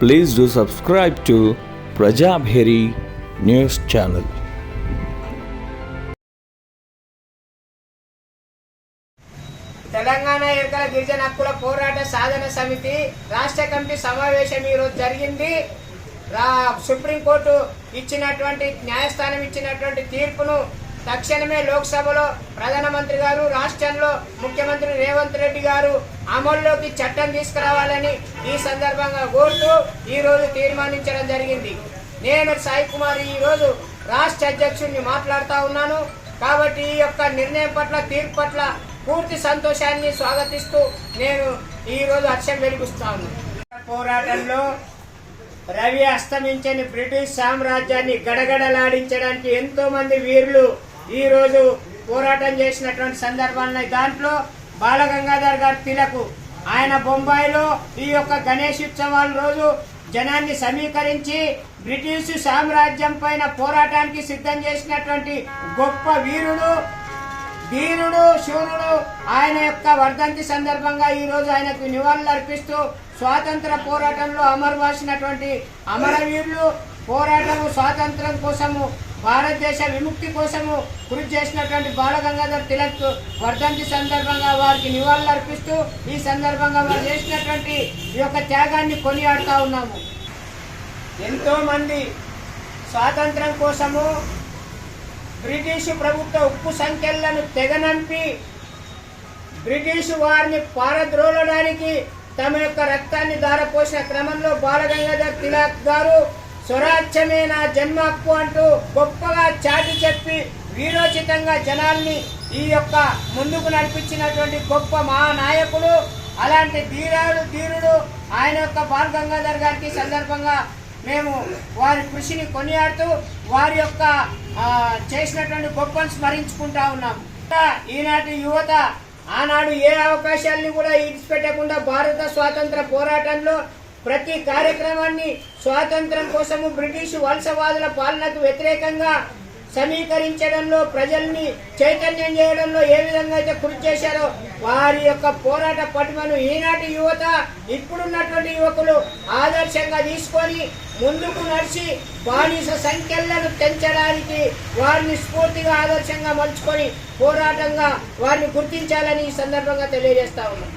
Please do subscribe to Prajabheri news channel. Telangana Erukala గిరిజన హక్కుల పోరాట సాధన సమితి రాష్ట్ర కమిటీ సమావేశం ఈరోజు జరిగింది. సుప్రీంకోర్టు ఇచ్చినటువంటి న్యాయస్థానం ఇచ్చినటువంటి తీర్పును తక్షణమే లోక్సభలో ప్రధానమంత్రి గారు రాష్ట్రంలో ముఖ్యమంత్రి రేవంత్ రెడ్డి గారు అమల్లోకి చట్టం తీసుకురావాలని ఈ సందర్భంగా కోరుతూ ఈరోజు తీర్మానించడం జరిగింది. నేను సాయి కుమార్ ఈరోజు రాష్ట్ర అధ్యక్షుడిని మాట్లాడుతూ ఉన్నాను. కాబట్టి ఈ యొక్క నిర్ణయం పట్ల తీర్పు పట్ల పూర్తి సంతోషాన్ని స్వాగతిస్తూ నేను ఈరోజు హర్షం వెలిగిస్తాను. పోరాటంలో రవి అస్తమించని బ్రిటిష్ సామ్రాజ్యాన్ని గడగడలాడించడానికి ఎంతోమంది వీరులు ఈరోజు పోరాటం చేసినటువంటి సందర్భాన్ని దాంట్లో బాలగంగాధర్ గారి తిలకు ఆయన బొంబాయిలో ఈ యొక్క గణేష్ ఉత్సవాల రోజు జనాన్ని సమీకరించి బ్రిటిష్ సామ్రాజ్యం పైన పోరాటానికి సిద్ధం చేసినటువంటి గొప్ప వీరుడు ధీరుడు శూరుడు ఆయన యొక్క వర్ధంతి సందర్భంగా ఈరోజు ఆయనకు నివాళులు అర్పిస్తూ స్వాతంత్ర పోరాటంలో అమరువాసినటువంటి అమరవీరులు పోరాటము స్వాతంత్రం కోసము భారతదేశ విముక్తి కోసము కృషి చేసినటువంటి బాలగంగాధర్ తిలక్ వర్ధంతి సందర్భంగా వారికి నివాళులు అర్పిస్తూ ఈ సందర్భంగా వారు చేసినటువంటి ఈ యొక్క త్యాగాన్ని కొనియాడుతూ ఉన్నాము. ఎంతోమంది స్వాతంత్రం కోసము బ్రిటిష్ ప్రభుత్వ ఉప్పు సంఖ్యలను తెగనంపి బ్రిటిష్ వారిని పారద్రోలడానికి తమ యొక్క రక్తాన్ని దారపోసిన క్రమంలో బాలగంగాధర్ తిలక్ గారు స్వరాజ్యమే నా జన్మ హక్కు అంటూ గొప్పగా చాటి చెప్పి వీరోచితంగా జనాల్ని ఈ యొక్క ముందుకు నడిపించినటువంటి గొప్ప మహానాయకుడు అలాంటి ధీరాడు ధీరుడు ఆయన యొక్క బాల్ గంగాధర్ గారికి సందర్భంగా మేము వారి కృషిని కొనియాడుతూ వారి యొక్క చేసినటువంటి గొప్పను స్మరించుకుంటా ఉన్నాం. ఈనాటి యువత ఆనాడు ఏ అవకాశాలని కూడా ఇడిచిపెట్టకుండా భారత స్వాతంత్ర పోరాటంలో ప్రతి కార్యక్రమాన్ని స్వాతంత్రం కోసము బ్రిటిష్ వలసవాదుల పాలనకు వ్యతిరేకంగా సమీకరించడంలో ప్రజల్ని చైతన్యం చేయడంలో ఏ విధంగా అయితే కృషి చేశారో వారి యొక్క పోరాట పటిమను ఈనాటి యువత ఇప్పుడున్నటువంటి యువకులు ఆదర్శంగా తీసుకొని ముందుకు నడిచి బానిస సంఖ్యలను పెంచడానికి వారిని స్ఫూర్తిగా ఆదర్శంగా మలుచుకొని పోరాటంగా వారిని గుర్తించాలని ఈ సందర్భంగా తెలియజేస్తా ఉన్నాం.